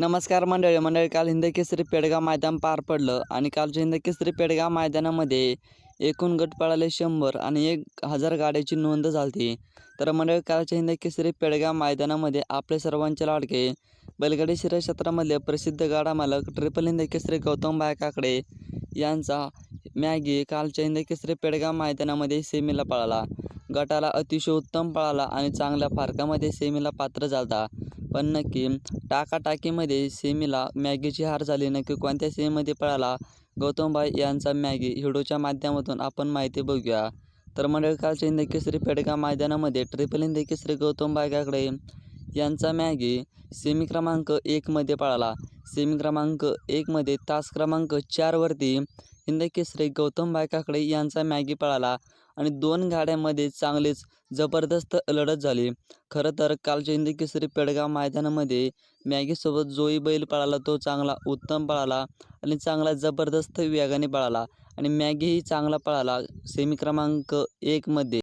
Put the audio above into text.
नमस्कार मंडळी मंडळी काल हिंद केसरी पेडगाव मैदान पार पडलं आणि कालच्या हिंद केसरी पेडगाव मैदानामध्ये एकूण गट पळाले शंभर आणि एक हजार गाड्याची नोंद झाली तर मंडळी कालच्या हिंद केसरी पेडगाव मैदानामध्ये आपले सर्वांचे लाडके बैलगाडी शिराय क्षेत्रामधले प्रसिद्ध गाडा मालक ट्रिपल हिंद केसरी गौतम बाय काकडे यांचा मॅगी कालच्या हिंद केसरी पेडगाव मैदानामध्ये सेमीला पळाला. गटाला अतिशय उत्तम पळाला आणि चांगल्या फारकामध्ये सेमीला पात्र झाला पण नक्की टाकाटाकीमध्ये सेमीला मॅगीची हार झाली. नक्की कोणत्या सेमीमध्ये पळाला? गौतमबाई यांचा मॅगी हिडोच्या माध्यमातून आपण माहिती बघूया. तर मंडळकालचे कालच्या पेडगा पेडगाव मैदानामध्ये ट्रिपल हिंद केसरी गौतमबाई काकडे यांचा मॅगी सेमी क्रमांक एकमध्ये पळाला. सेमी क्रमांक एकमध्ये तास क्रमांक चारवरती हिंद केसरी गौतमबाई काकडे यांचा मॅगी पळाला आणि दोन गाड्यांमध्ये चांगलीच जबरदस्त लढत झाली. खरं तर कालच्या हिंदी केसरी पेडगाव मैदानामध्ये मॅगीसोबत जोई बैल पळाला तो चांगला उत्तम पळाला आणि चांगला जबरदस्त वेगाने पळाला आणि मॅगीही चांगला पळाला. सेमी क्रमांक एकमध्ये